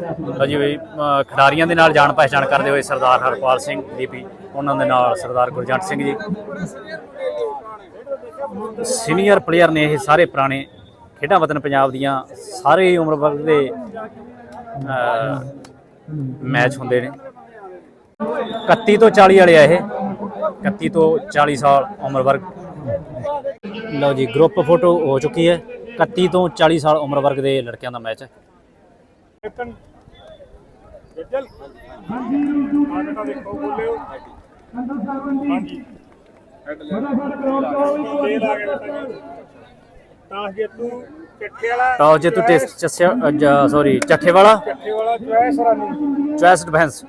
ਲਓ ਜੀ ਖਿਡਾਰੀਆਂ ਦੇ ਨਾਲ ਜਾਣ ਪਹਿਚਾਣ ਕਰਦੇ ਹੋਏ ਸਰਦਾਰ ਹਰਪਾਲ ਸਿੰਘ, ਡੀਪੀ, ਉਹਨਾਂ ਦੇ ਨਾਲ ਸਰਦਾਰ ਗੁਰਜੰਟ ਸਿੰਘ ਜੀ। ਸੀਨੀਅਰ ਪਲੇਅਰ ਨੇ ਇਹ ਸਾਰੇ ਪੁਰਾਣੇ ਖੇਡਾਂ ਵਤਨ ਪੰਜਾਬ ਦੀਆਂ ਸਾਰੇ ਉਮਰ ਵਰਗ ਦੇ ਮੈਚ ਹੁੰਦੇ ਨੇ। 31 ਤੋਂ 40 ਵਾਲੇ ਆ ਇਹ। 31 ਤੋਂ 40 ਸਾਲ ਉਮਰ ਵਰਗ। ਲਓ ਜੀ ਗਰੁੱਪ ਫੋਟੋ ਹੋ ਚੁੱਕੀ ਹੈ। 31 ਤੋਂ 40 ਸਾਲ ਉਮਰ ਵਰਗ ਦੇ ਲੜਕਿਆਂ ਦਾ ਮੈਚ ਹੈ। ਕੈਪਟਨ ਗੱਜਲ ਹਾਂਜੀ ਆਹ ਦੇਖੋ ਬੋਲਿਓ ਹਾਂਜੀ ਤੇਲ ਆ ਗਿਆ ਤਾਂ ਜੇਤੂ ਚੱਠੇ ਵਾਲਾ ਟਾਸ ਜੇਤੂ ਟੈਸਟ ਸੌਰੀ ਚੱਠੇ ਵਾਲਾ ਚੱਠੇ ਵਾਲਾ ਚੁਆਇਸ ਰਾਨੀ ਚੁਆਇਸ ਡਿਫੈਂਸ।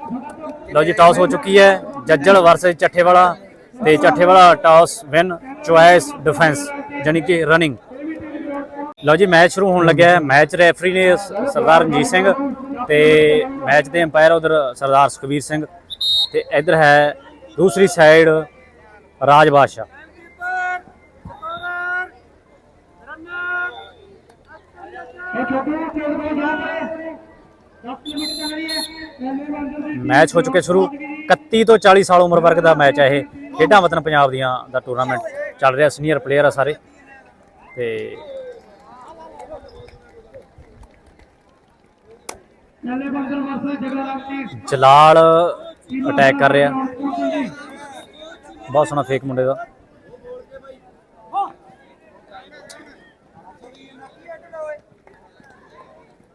ਲਓ ਜੀ, ਟਾਸ ਹੋ ਚੁੱਕੀ ਹੈ। ਜੱਜਲ ਵਰਸਸ ਚੱਠੇ ਵਾਲਾ ਤੇ ਚੱਠੇ ਵਾਲਾ ਟਾਸ ਵਿਨ, ਚੁਆਇਸ ਡਿਫੈਂਸ ਯਾਨੀ ਕਿ ਰਨਿੰਗ ਲਓ ਜੀ, ਮੈਚ ਸ਼ੁਰੂ ਹੋਣ ਲੱਗਿਆ ਮੈਚ ਰੈਫਰੀ ਨੇ ਸਰਦਾਰ ਰਣਜੀਤ ਸਿੰਘ ਤੇ ਮੈਚ ਦੇ ਅੰਪਾਇਰ ਉਧਰ ਸਰਦਾਰ ਸੁਖਵੀਰ ਸਿੰਘ ਤੇ ਇਧਰ ਹੈ ਦੂਸਰੀ ਸਾਈਡ ਰਾਜ ਬਾਦਸ਼ਾਹ। ਮੈਚ ਹੋ ਚੁੱਕੇ ਸ਼ੁਰੂ। 31 ਤੋਂ 40 ਸਾਲ ਉਮਰ ਵਰਗ ਦਾ ਮੈਚ ਹੈ ਇਹ। ਖੇਡਾਂ ਵਤਨ ਪੰਜਾਬ ਦੀਆਂ ਦਾ ਟੂਰਨਾਮੈਂਟ ਚੱਲ ਰਿਹਾ। ਸੀਨੀਅਰ ਪਲੇਅਰ ਆ ਸਾਰੇ। ਤੇ ਜਲਾਲ ਅਟੈਕ ਕਰ ਰਿਹਾ। ਬਹੁਤ ਸੋਹਣਾ ਫੇਕ ਮੁੰਡੇ ਦਾ।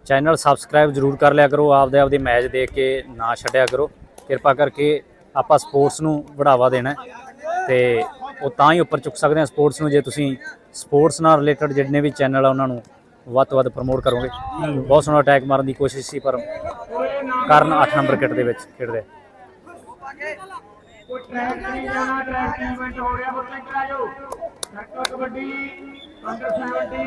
ਚੈਨਲ ਸਬਸਕ੍ਰਾਈਬ ਜਰੂਰ ਕਰ ਲਿਆ ਕਰੋ ਆਪਦੇ ਆਪਦੇ ਮੈਚ ਦੇਖ ਕੇ ਨਾ ਛੱਡਿਆ ਕਰੋ। ਕਿਰਪਾ ਕਰਕੇ ਆਪਾਂ ਸਪੋਰਟਸ ਨੂੰ ਵਧਾਵਾ ਦੇਣਾ ਤੇ ਉਹ ਤਾਂ ਹੀ ਉੱਪਰ ਚੁੱਕ ਸਕਦੇ ਆ ਸਪੋਰਟਸ ਨੂੰ ਜੇ ਤੁਸੀਂ ਸਪੋਰਟਸ ਨਾਲ ਰਿਲੇਟਡ ਜਿੰਨੇ ਵੀ ਚੈਨਲ ਆ ਉਹਨਾਂ ਨੂੰ ਵੱਧ ਤੋਂ ਵੱਧ ਪ੍ਰਮੋਟ ਕਰੋਗੇ। ਬਹੁਤ ਸੋਹਣਾ ਅਟੈਕ ਮਾਰਨ ਦੀ ਕੋਸ਼ਿਸ਼ ਸੀ, ਪਰ ਕਰਨ 8 ਨੰਬਰ ਕਿੱਟ ਦੇ ਵਿੱਚ ਖੇਡਦੇ ਕੋਈ ਟਰੈਕ ਨਹੀਂ ਜਾਣਾ ਟਰੈਕ ਇਵੈਂਟ ਹੋ। ਰਿਹਾ ਬੁੱਤੇ ਕਰਾਜੋ sector kabaddi under 70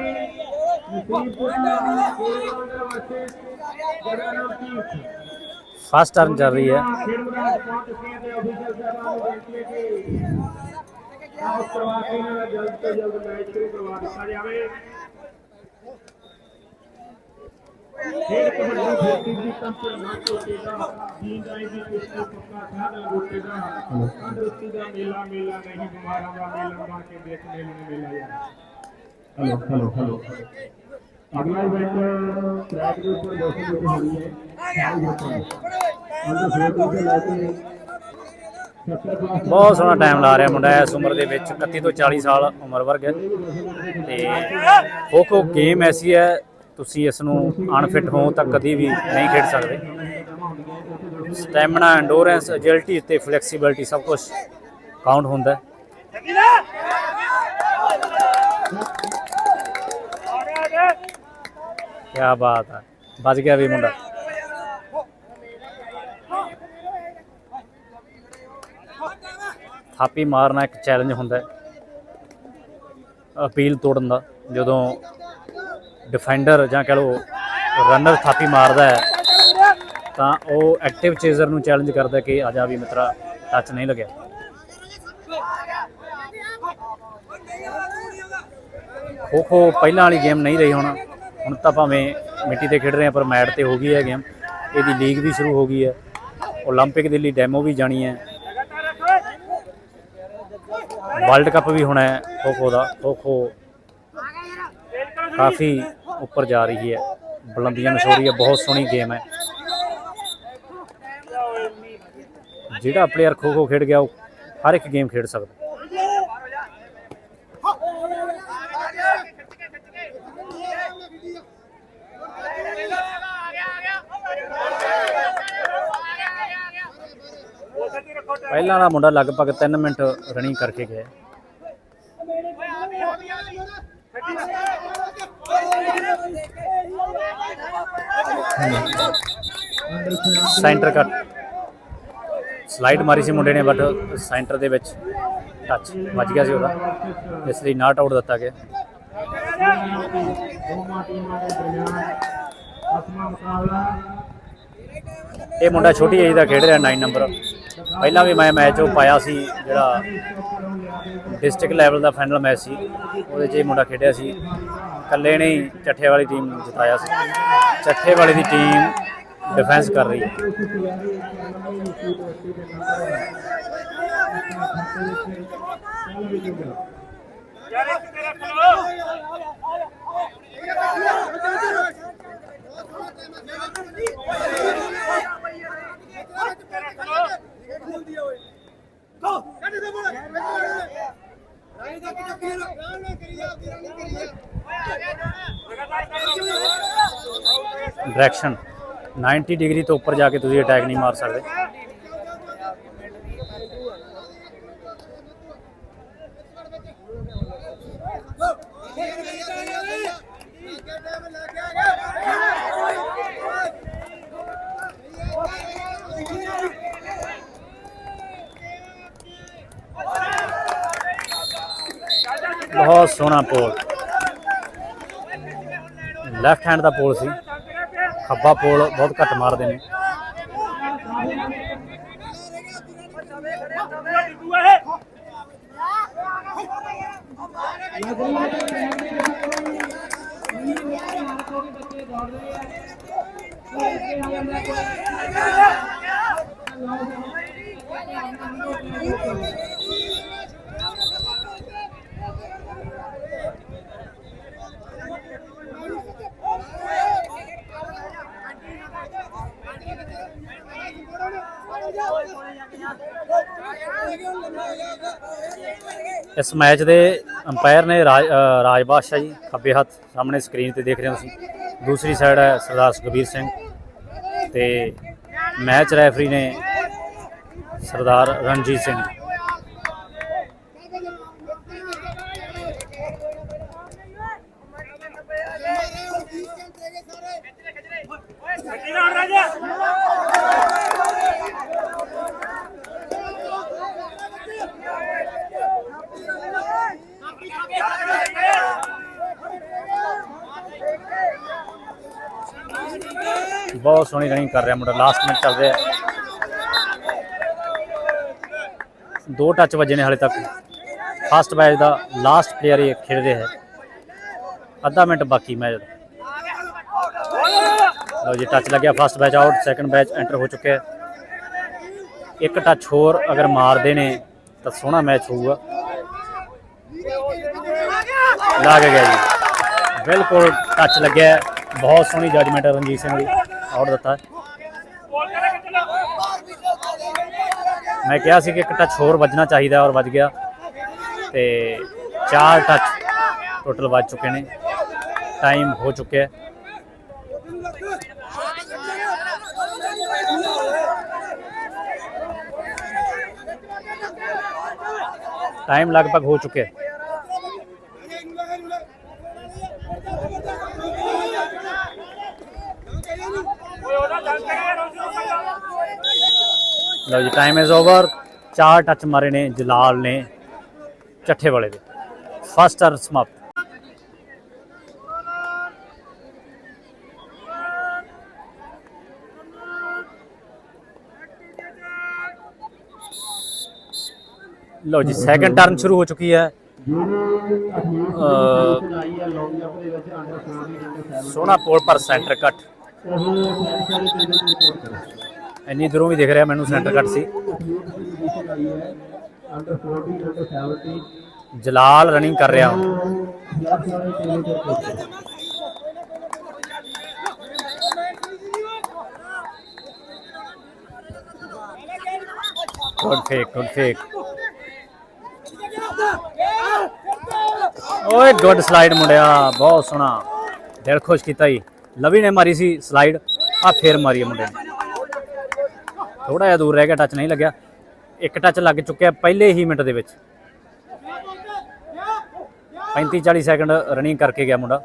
first turn ਚੱਲ ਰਹੀ ਹੈ ਆਪ ਕਰਵਾ ਕੇ ਜਲਦ ਤੋਂ ਜਲਦ ਮੈਚ ਸ਼ੁਰੂ ਕਰਵਾ ਦਿੱਤਾ ਜਾਵੇ। ਖੇਡ ਕਬੱਡੀ ਖੇਤੀ ਦੀ ਕੰਪਨੀ ਨਾ ਟੁੱਟੇਗਾ ਜੀਨ ਰਾਈ ਦੀ ਕੁਸ਼ਤੀ ਪੱਕਾ ਸਾਧਨ ਰੁੱਟੇਗਾ ਤੰਦਰੁਸਤੀ ਦਾ ਮੇਲਾ ਮੇਲਾ ਨਹੀਂ ਬਿਮਾਰਾਂ ਦਾ ਮੇਲਾ ਬਣ ਕੇ ਦੇਖ ਮੇਲੇ ਨੂੰ ਮੇਲਾ ਯਾਰ। Hello hello hello. ਅਗਲਾ ਇਵੈਂਟ ਟਰੈਕ ਦੇ ਉੱਪਰ 200 ਮੀਟਰ ਹੋਣੀ ਹੈ ਅੰਦਰ ਫੇਰ ਤੋਂ ਲੈ ਕੇ ਸੱਤਰ ਕਲਾਸ ਬਹੁਤ ਸੋਹਣਾ ਟਾਈਮ ਲਾ ਰਿਹਾ ਮੁੰਡਾ ਇਸ ਉਮਰ ਦੇ ਵਿੱਚ 31 ਤੋਂ 40 ਸਾਲ ਉਮਰ ਵਰਗ ਹੈ। ਤੇ ਖੋ ਖੋ ਗੇਮ ਐਸੀ ਹੈ ਤੁਸੀਂ ਇਸ ਨੂੰ ਅਨਫਿਟ ਹੋ ਤਾਂ ਕਦੀ ਵੀ ਨਹੀਂ ਖੇਡ ਸਕਦੇ। ਸਟੈਮਿਨਾ ਐਂਡੋਰੈਂਸ ਐਜਿਲਿਟੀ ਤੇ ਫਲੈਕਸੀਬਿਲਟੀ ਸਭ ਕੁਝ ਕਾਊਂਟ ਹੁੰਦਾ। ਹੈ ਕੀ ਬਾਤ ਹੈ ਬਚ ਗਿਆ ਵੀ ਮੁੰਡਾ। ਥਾਪੀ ਮਾਰਨਾ ਇੱਕ ਚੈਲੰਜ ਹੁੰਦਾ। ਹੈ ਅਪੀਲ ਤੋੜਨ ਦਾ, ਜਦੋਂ ਡਿਫੈਂਡਰ ਜਾਂ ਕਹ ਲਓ ਰਨਰ ਥਾਪੀ ਮਾਰਦਾ ਹੈ ਤਾਂ ਉਹ ਐਕਟਿਵ ਚੇਜ਼ਰ ਨੂੰ ਚੈਲੰਜ ਕਰਦਾ ਕਿ ਆ ਜਾ ਵੀ ਮਿੱਤਰਾ ਟੱਚ ਨਹੀਂ ਲੱਗਿਆ ਖੋ ਖੋ ਪਹਿਲਾਂ ਵਾਲੀ ਗੇਮ ਨਹੀਂ ਰਹੀ ਹੁਣ ਹੁਣ ਤਾਂ ਭਾਵੇਂ ਮਿੱਟੀ ਤੇ ਖੇਡ ਰਹੇ ਆ ਪਰ ਮੈਟ ਤੇ ਹੋ ਗਈ ਹੈ ਗੇਮ ਇਹਦੀ ਲੀਗ ਵੀ ਸ਼ੁਰੂ ਹੋ ਗਈ ਹੈ 올림픽 ਦੇ ਲਈ ਡੈਮੋ ਵੀ ਜਾਣੀ ਹੈ ਵਰਲਡ ਕੱਪ ਵੀ ਹੋਣਾ ਹੈ ਖੋ ਖੋ ਦਾ ਖੋ ਖੋ ਕਾਫੀ ਉੱਪਰ ਜਾ ਰਹੀ ਹੈ। ਬੁਲੰਦੀਆਂ ਨੂੰ ਛੋ ਰਹੀ ਹੈ ਬਹੁਤ ਸੋਹਣੀ ਗੇਮ ਹੈ। ਜਿਹੜਾ ਪਲੇਅਰ ਖੋ ਖੋ ਖੇਡ ਗਿਆ, ਉਹ ਹਰ ਇੱਕ ਗੇਮ ਖੇਡ ਸਕਦਾ। ਪਹਿਲਾਂ ਵਾਲਾ ਮੁੰਡਾ ਲਗਭਗ 3 ਮਿੰਟ ਰਨਿੰਗ ਕਰਕੇ ਗਿਆ। ਸੈਂਟਰ ਕੱਟ ਸਲਾਈਡ ਮਾਰੀ ਸੀ ਮੁੰਡੇ ਨੇ ਬਟ ਸੈਂਟਰ ਦੇ ਵਿੱਚ ਟੱਚ ਵੱਜ ਗਿਆ ਸੀ ਉਹਦਾ। ਇਸ ਲਈ ਨਾਟ ਆਊਟ ਦਿੱਤਾ ਗਿਆ। ਇਹ ਮੁੰਡਾ ਛੋਟੀ ਏਜ ਦਾ ਖੇਡ ਰਿਹਾ 9 ਨੰਬਰ ਪਹਿਲਾਂ ਵੀ ਮੈਂ ਮੈਚ ਉਹ ਪਾਇਆ ਸੀ, ਜਿਹੜਾ ਡਿਸਟ੍ਰਿਕਟ ਲੈਵਲ ਦਾ ਫਾਈਨਲ ਮੈਚ ਸੀ, ਉਹਦੇ 'ਚ ਇਹ ਮੁੰਡਾ ਖੇਡਿਆ ਸੀ। ਇਕੱਲੇ ਨੇ ਹੀ ਚੱਠੇ ਵਾਲੀ ਟੀਮ ਨੂੰ ਜਿਤਾਇਆ ਸੀ। ਚੱਠੇ ਵਾਲੀ ਦੀ ਟੀਮ ਡਿਫੈਂਸ ਕਰ ਰਹੀ ਹੈ। ਕੋਸ਼ਿਸ਼ ਜਾਰੀ ਹੈ ਲੰਮੀ ਨੀਤੀ ਦੋਸਤੀ ਦੇ ਨੰਬਰ ਆਪਣੇ ਖਾਤੇ ਵਿੱਚ ਚੱਲ ਵੀ ਜੂਗਾ ਡਾਇਰੈਕਸ਼ਨ। 90 ਡਿਗਰੀ ਤੋਂ ਉੱਪਰ ਜਾ ਕੇ ਤੁਸੀਂ ਅਟੈਕ ਨਹੀਂ ਮਾਰ ਸਕਦੇ। ਬਹੁਤ ਸੋਹਣਾ ਪੋਲ ਲੈਫਟ ਹੈਂਡ ਦਾ ਪੋਲ ਸੀ। ਖੱਬਾ ਪੋਲ ਬਹੁਤ ਘੱਟ ਮਾਰਦੇ ਨੇ। ਇਸ ਮੈਚ ਦੇ ਅੰਪਾਇਰ ਨੇ ਰਾਜ ਰਾਜ ਬਾਦਸ਼ਾਹ ਜੀ, ਖੱਬੇ ਹੱਥ ਸਾਹਮਣੇ ਸਕਰੀਨ ਤੇ ਦੇਖ ਰਹੇ ਹੋ ਤੁਸੀਂ। ਦੂਸਰੀ ਸਾਈਡ ਹੈ ਸਰਦਾਰ ਸੁਖਬੀਰ ਸਿੰਘ ਤੇ ਮੈਚ ਰੈਫਰੀ ਨੇ ਸਰਦਾਰ ਰਣਜੀਤ ਸਿੰਘ ਬਹੁਤ ਸੋਹਣੀ ਰਨਿੰਗ ਕਰ ਰਿਹਾ ਮੁੰਡਾ ਲਾਸਟ ਮਿੰਟ ਚੱਲ ਰਿਹਾ। ਦੋ ਟੱਚ ਵੱਜੇ ਨੇ ਹਾਲੇ ਤੱਕ। ਫਸਟ ਮੈਚ ਦਾ ਲਾਸਟ ਪਲੇਅਰ ਇਹ ਖੇਡ ਰਿਹਾ ਹੈ। ਅੱਧਾ ਮਿੰਟ ਬਾਕੀ ਮੈਚ ਦਾ। ਲਓ ਜੀ ਟੱਚ ਲੱਗਿਆ first batch out second batch enter ਹੋ ਚੁੱਕਿਆ ਹੈ। ਇੱਕ ਟੱਚ ਹੋਰ ਅਗਰ ਮਾਰਦੇ ਨੇ, ਤਾਂ ਸੋਹਣਾ ਮੈਚ ਹੋਊਗਾ। ਲੱਗ ਗਿਆ ਜੀ। ਬਿਲਕੁਲ ਟੱਚ ਲੱਗਿਆ ਬਹੁਤ ਸੋਹਣੀ ਜੱਜਮੈਂਟ ਹੈ ਰਣਜੀਤ ਸਿੰਘ ਦੀ। ਆਊਟ ਦਿੱਤਾ। ਮੈਂ ਕਿਹਾ ਸੀ ਕਿ ਇੱਕ ਟੱਚ ਹੋਰ ਵੱਜਣਾ ਚਾਹੀਦਾ ਔਰ ਵੱਜ ਗਿਆ। ਤੇ ਚਾਰ ਟੱਚ ਟੋਟਲ ਵੱਜ ਚੁੱਕੇ ਨੇ। ਟਾਈਮ ਹੋ ਚੁੱਕਿਆ। ਹੈ ਟਾਈਮ ਲਗਭਗ ਹੋ ਚੁੱਕਿਆ। ਹੈ ਲਓ ਜੀ ਟਾਈਮ ਇਜ਼ ਓਵਰ ਚਾਰ ਟੱਚ ਮਾਰੇ ਨੇ ਜਲਾਲ ਨੇ ਚੱਠੇ ਵਾਲੇ ਦੇ। ਫਸਟ ਆਰ ਸਮਾਪਤ। ਲਓ ਜੀ ਸੈਕੰਡ ਟਰਨ ਸ਼ੁਰੂ ਹੋ ਚੁੱਕੀ ਹੈ। ਜਿਹੜੇ ਅਹ, ਚਲਾਈ ਹੈ ਲੌਂਗ ਇੰਨੀ ਦੂਰੋਂ ਵੀ ਦਿਖ ਰਿਹਾ ਮੈਨੂੰ ਸੈਂਟਰ ਕੱਟ ਸੀ। ਜਲਾਲ ਰਨਿੰਗ ਕਰ ਰਿਹਾ। ਹੁਣ ਗੁੱਡ ਫੇਕ ਗੁੱਡ ਫੇਕ ਓਏ ਗੁੱਡ ਸਲਾਈਡ ਮੁੰਡਿਆ, ਬਹੁਤ ਸੋਹਣਾ। ਦਿਲ ਖੁਸ਼ ਕੀਤਾ ਹੀ ਲਵੀ ਨੇ ਮਾਰੀ ਸੀ ਸਲਾਈਡ ਆ ਫੇਰ ਮਾਰੀ ਹੈ ਮੁੰਡੇ ਨੇ। ਥੋੜਾ ਜਿਹਾ ਦੂਰ ਰਹਿ ਗਿਆ ਟੱਚ ਨਹੀਂ ਲੱਗਿਆ। ਇੱਕ ਟੱਚ ਲੱਗ ਚੁੱਕਿਆ ਪਹਿਲੇ ਹੀ ਮਿੰਟ ਦੇ ਵਿੱਚ। 35 40 ਸੈਕਿੰਡ ਰਨਿੰਗ ਕਰਕੇ ਗਿਆ ਮੁੰਡਾ।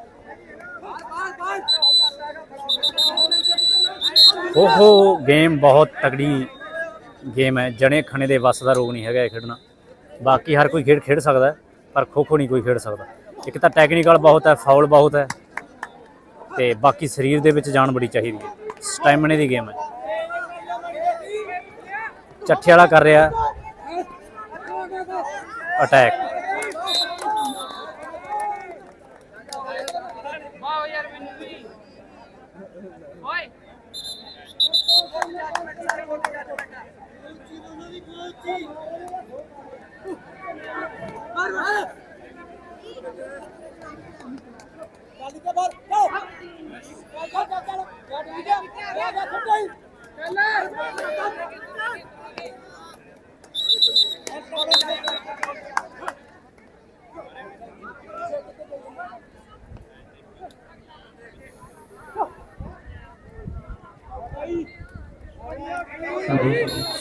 ਓਹੋ ਗੇਮ ਬਹੁਤ ਤਗੜੀ ਗੇਮ ਹੈ। ਜਣੇ ਖਣੇ ਦੇ ਵੱਸ ਦਾ ਰੋਗ ਨਹੀਂ ਹੈਗਾ ਇਹ ਖੇਡਣਾ। ਬਾਕੀ ਹਰ ਕੋਈ ਖੇਡ ਖੇਡ ਸਕਦਾ ਹੈ, ਪਰ ਖੋ ਖੋ ਨਹੀਂ ਕੋਈ ਖੇਡ ਸਕਦਾ। ਇੱਕ ਤਾਂ ਟੈਕਨੀਕਲ ਬਹੁਤ ਹੈ ਫਾਉਲ ਬਹੁਤ ਹੈ। ਤੇ ਬਾਕੀ ਸਰੀਰ ਦੇ ਵਿੱਚ ਜਾਨ ਬੜੀ ਚਾਹੀਦੀ ਹੈ। ਸਟੈਮਿਨੇ ਦੀ ਗੇਮ ਹੈ। ਚੱਠੇ ਵਾਲਾ ਕਰ ਰਿਹਾ। ਅਟੈਕ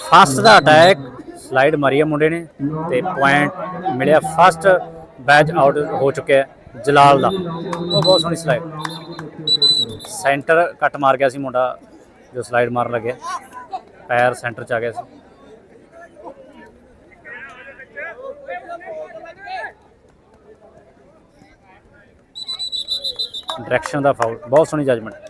ਫਸਟ ਦਾ ਅਟੈਕ ਸਲਾਈਡ ਮਾਰੀ ਹੈ ਮੁੰਡੇ ਨੇ ਤੇ ਪੁਆਇੰਟ ਮਿਲਿਆ ਫਸਟ ਬੈਚ ਆਊਟ ਹੋ ਚੁੱਕਿਆ ਜਲਾਲ ਦਾ। ਉਹ ਬਹੁਤ ਸੋਹਣੀ ਸਲਾਈਡ ਸੈਂਟਰ ਕੱਟ ਮਾਰ ਗਿਆ ਸੀ ਮੁੰਡਾ, ਜੋ ਸਲਾਈਡ ਮਾਰਨ ਲੱਗਿਆ। ਪੈਰ ਸੈਂਟਰ ਚ ਆ ਗਿਆ ਸੀ। ਡਾਇਰੈਕਸ਼ਨ ਦਾ ਫਾਉਲ ਬਹੁਤ ਸੋਹਣੀ ਜਜਮੈਂਟ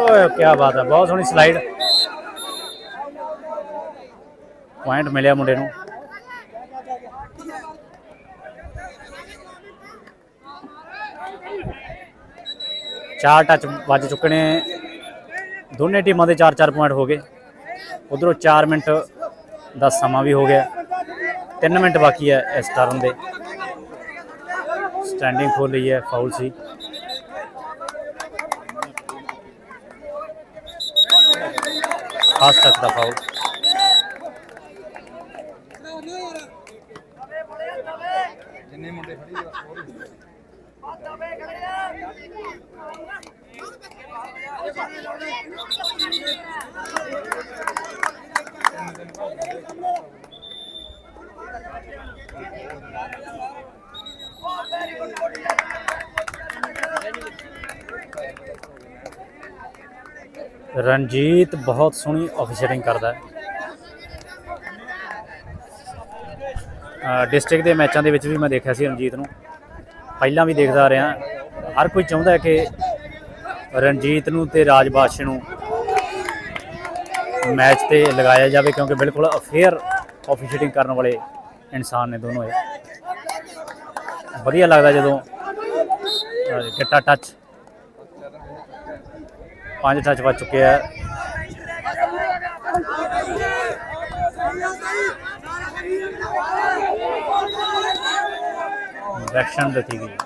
ਓਏ ਕੀ ਬਾਤ ਹੈ, ਬਹੁਤ ਸੋਹਣੀ ਸਲਾਈਡ ਪੁਆਇੰਟ ਮਿਲਿਆ ਮੁੰਡੇ ਨੂੰ। ਚਾਰ ਟੱਚ ਵੱਜ ਚੁੱਕੇ ਨੇ। ਦੋਨੇ ਟੀਮਾਂ ਦੇ 4-4 ਪੁਆਇੰਟ ਹੋ ਗਏ। ਉਧਰੋਂ 4 ਮਿੰਟ ਦਾ ਸਮਾਂ ਵੀ ਹੋ ਗਿਆ। 3 ਮਿੰਟ ਬਾਕੀ ਹੈ ਇਸ ਟਰਨ ਦੇ। ਸਟੈਂਡਿੰਗ ਖੋਲ ਲਈ ਹੈ ਫਾਉਲ ਸੀ। ਖਾਸ ਟੱਚ ਦਾ ਫਾਉਲ ਰਣਜੀਤ ਬਹੁਤ ਸੋਹਣੀ ਆਫੀਸਰਿੰਗ ਕਰਦਾ ਹੈ। ਡਿਸਟ੍ਰਿਕਟ ਦੇ ਮੈਚਾਂ ਦੇ ਵਿੱਚ ਵੀ ਮੈਂ ਦੇਖਿਆ ਸੀ ਰਣਜੀਤ ਨੂੰ। ਪਹਿਲਾਂ ਵੀ ਦੇਖਦਾ ਰਿਹਾ। ਹਰ ਕੋਈ ਚਾਹੁੰਦਾ ਹੈ ਕਿ ਰਣਜੀਤ ਨੂੰ ਤੇ ਰਾਜ ਬਾਦਸ਼ਾਹ ਨੂੰ ਮੈਚ ਤੇ ਲਗਾਇਆ ਜਾਵੇ ਕਿਉਂਕਿ ਬਿਲਕੁਲ ਅਫੇਅਰ ਆਫੀਸ਼ੀਏਟਿੰਗ ਕਰਨ ਵਾਲੇ ਇਨਸਾਨ ਨੇ ਦੋਨੋਂ ਇਹ। ਵਧੀਆ ਲੱਗਦਾ ਜਦੋਂ ਅਹ, ਟੱਚ ਪੰਜ ਟੱਚ ਵੱਜ ਚੁੱਕੇ ਆ ਡਾਇਰੈਕਸ਼ਨ ਦਿੱਤੀ ਗਈ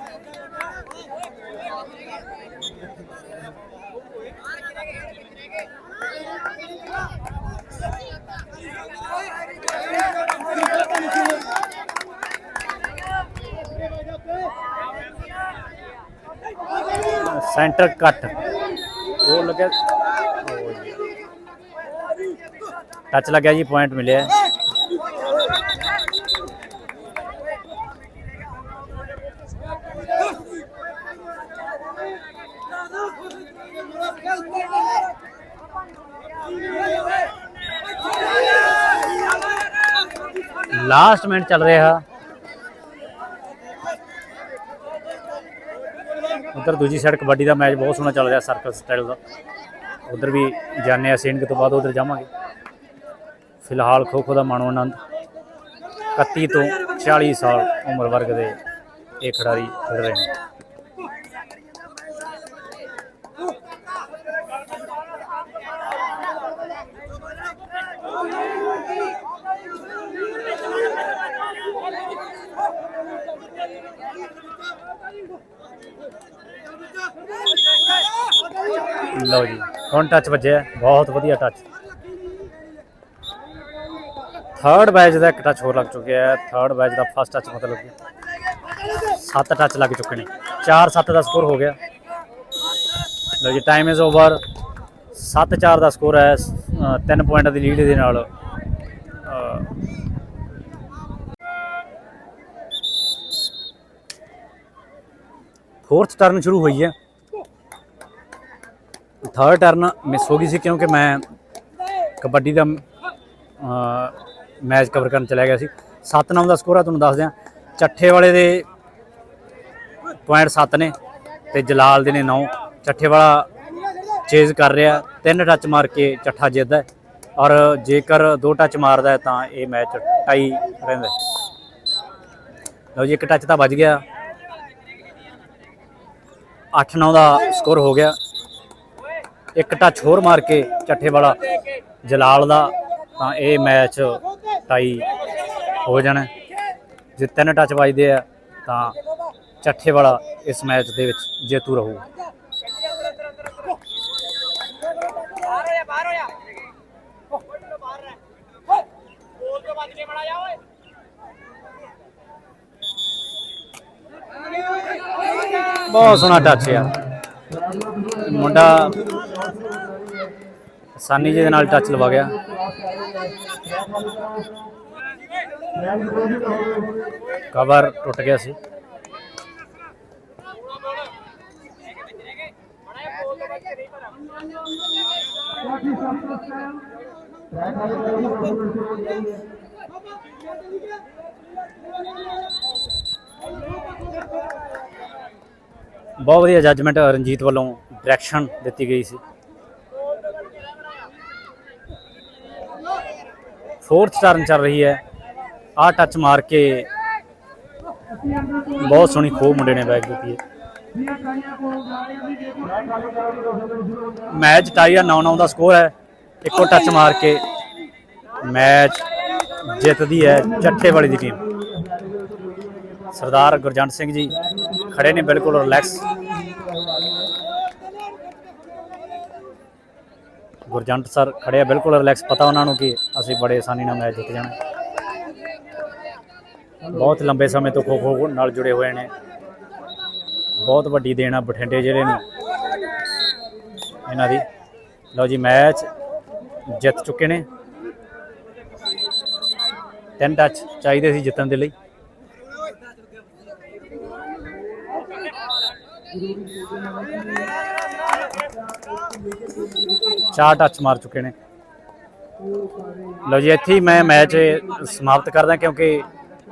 ਸੈਂਟਰ ਕੱਟ ਉਹ ਲੱਗਿਆ ਟੱਚ ਲੱਗਿਆ ਜੀ ਪੁਆਇੰਟ ਮਿਲਿਆ ਲਾਸਟ ਮਿੰਟ ਚੱਲ ਰਿਹਾ ਉਧਰ ਦੂਜੀ ਸਾਈਡ ਕਬੱਡੀ ਦਾ ਮੈਚ ਬਹੁਤ ਸੋਹਣਾ ਚੱਲ ਰਿਹਾ ਸਰਕਲ ਸਟਾਈਲ ਦਾ। ਉਧਰ ਵੀ ਜਾਣੇ ਆ ਸੀਨਕ ਤੋਂ ਬਾਅਦ ਉਧਰ ਜਾਵਾਂਗੇ। ਫਿਲਹਾਲ ਖੋ ਖੋ ਦਾ ਮਾਣੋ ਆਨੰਦ। 31 ਤੋਂ 40 ਸਾਲ ਉਮਰ ਵਰਗ ਦੇ ਇਹ ਖਿਡਾਰੀ ਖੇਡ ਰਹੇ ਨੇ। ਲਓ ਜੀ, ਹੁਣ ਟੱਚ ਵੱਜਿਆ, ਬਹੁਤ ਵਧੀਆ ਟੱਚ ਥਰਡ ਬੈਚ ਦਾ ਇੱਕ ਟੱਚ ਹੋਰ ਲੱਗ ਚੁੱਕਿਆ ਹੈ ਥਰਡ ਬੈਚ ਦਾ ਫਸਟ ਟੱਚ ਮਤਲਬ ਕਿ ਸੱਤ ਟੱਚ ਲੱਗ ਚੁੱਕੇ ਨੇ 4-7 ਦਾ ਸਕੋਰ ਹੋ ਗਿਆ। ਲਓ ਜੀ ਟਾਈਮ ਇਜ਼ ਓਵਰ 7-4 ਦਾ ਸਕੋਰ ਹੈ 3 ਪੁਆਇੰਟਾਂ ਦੀ ਲੀਡ ਦੇ ਨਾਲ। ਫੋਰਥ ਟਰਨ ਸ਼ੁਰੂ ਹੋਈ ਹੈ। ਥਰਡ ਟਰਨ ਮਿਸ ਹੋ ਗਈ ਸੀ ਕਿਉਂਕਿ ਮੈਂ ਕਬੱਡੀ ਦਾ ਮੈਚ ਕਵਰ ਕਰਨ ਚਲਾ ਗਿਆ ਸੀ। 7-9 ਦਾ ਸਕੋਰ ਆ, ਤੁਹਾਨੂੰ ਦੱਸ ਦਿਆਂ। ਚੱਠੇ ਵਾਲੇ ਦੇ ਪੁਆਇੰਟ 7 ਨੇ ਤੇ ਜਲਾਲ ਦੇ ਨੇ 9 ਚੱਠੇ ਵਾਲਾ ਚੇਜ਼ ਕਰ ਰਿਹਾ, ਤਿੰਨ ਟੱਚ ਮਾਰ ਕੇ ਚੱਠਾ ਜਿੱਤਦਾ ਔਰ ਜੇਕਰ ਦੋ ਟੱਚ ਮਾਰਦਾ ਤਾਂ ਇਹ ਮੈਚ ਟਾਈ ਰਹਿੰਦਾ ਲਓ ਜੀ, ਇੱਕ ਟੱਚ ਤਾਂ ਵੱਜ ਗਿਆ। 8-9 ਦਾ ਸਕੋਰ ਹੋ ਗਿਆ। ਇੱਕ ਟੱਚ ਹੋਰ ਮਾਰ ਕੇ ਚੱਠੇ ਵਾਲਾ ਜਲਾਲ ਦਾ, ਤਾਂ ਇਹ ਮੈਚ ਟਾਈ ਹੋ ਜਾਣਾ ਜੇ ਤਿੰਨ ਟੱਚ ਵੱਜਦੇ ਆ, ਤਾਂ ਚੱਠੇ ਵਾਲਾ ਇਸ ਮੈਚ ਦੇ ਵਿੱਚ ਜੇਤੂ ਰਹੂਗਾ ਬਹੁਤ ਸੋਹਣਾ ਟੱਚ ਬਾਹਰ ਮੁੰਡਾ ਸਾਨੀ ਜੀ ਦੇ ਨਾਲ ਟੱਚ ਲਵਾ ਗਿਆ। ਕਵਰ ਟੁੱਟ ਗਿਆ ਸੀ। ਬਹੁਤ ਵਧੀਆ ਜੱਜਮੈਂਟ ਰਣਜੀਤ ਵੱਲੋਂ ਡਾਇਰੈਕਸ਼ਨ ਦਿੱਤੀ ਗਈ ਸੀ। ਫੋਰਥ ਟਰਨ ਚੱਲ ਰਹੀ ਹੈ। ਆ ਟੱਚ ਮਾਰ ਕੇ ਬਹੁਤ ਸੋਹਣੀ ਖੋ ਮੁੰਡੇ ਨੇ ਬੈਕ ਦਿੱਤੀ ਹੈ। ਮੈਚ ਟਾਈ ਆ 9-9 ਦਾ ਸਕੋਰ ਹੈ। ਇੱਕੋ ਟੱਚ ਮਾਰ ਕੇ ਮੈਚ ਜਿੱਤਦੀ ਹੈ ਚੱਠੇ ਵਾਲੀ ਦੀ ਟੀਮ ਸਰਦਾਰ ਗੁਰਜੰਟ ਸਿੰਘ ਜੀ ਖੜੇ ਨੇ ਬਿਲਕੁਲ ਰਿਲੈਕਸ ਗੁਰਜੰਟ ਸਰ ਖੜੇ ਬਿਲਕੁਲ ਰਿਲੈਕਸ ਪਤਾ ਉਹਨਾਂ ਨੂੰ ਕਿ ਅਸੀਂ ਬੜੇ ਆਸਾਨੀ ਨਾਲ ਮੈਚ ਜਿੱਤ ਜਾਣਾ। ਬਹੁਤ ਲੰਬੇ ਸਮੇਂ ਤੋਂ ਖੋ ਖੋ ਨਾਲ ਜੁੜੇ ਹੋਏ ਨੇ। ਬਹੁਤ ਵੱਡੀ ਦੇਣ ਆ ਬਠਿੰਡੇ ਜ਼ਿਲ੍ਹੇ ਨੂੰ। ਇਹਨਾਂ ਦੀ। ਲਓ ਜੀ, ਮੈਚ ਜਿੱਤ ਚੁੱਕੇ ਨੇ। ਤਿੰਨ ਟੱਚ ਚਾਹੀਦੇ ਸੀ ਜਿੱਤਣ ਦੇ ਲਈ। ਚਾਰ ਟੱਚ ਮਾਰ ਚੁੱਕੇ ਨੇ। ਲਓ ਜੀ, ਇੱਥੇ ਹੀ ਮੈਂ ਮੈਚ ਸਮਾਪਤ ਕਰਦਾ ਕਿਉਂਕਿ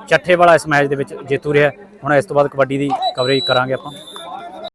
ਚੱਠੇ ਵਾਲਾ ਇਸ ਮੈਚ ਦੇ ਵਿੱਚ ਜੇਤੂ ਰਿਹਾ। ਹੁਣ ਇਸ ਤੋਂ ਬਾਅਦ ਕਬੱਡੀ ਦੀ ਕਵਰੇਜ ਕਰਾਂਗੇ ਆਪਾਂ।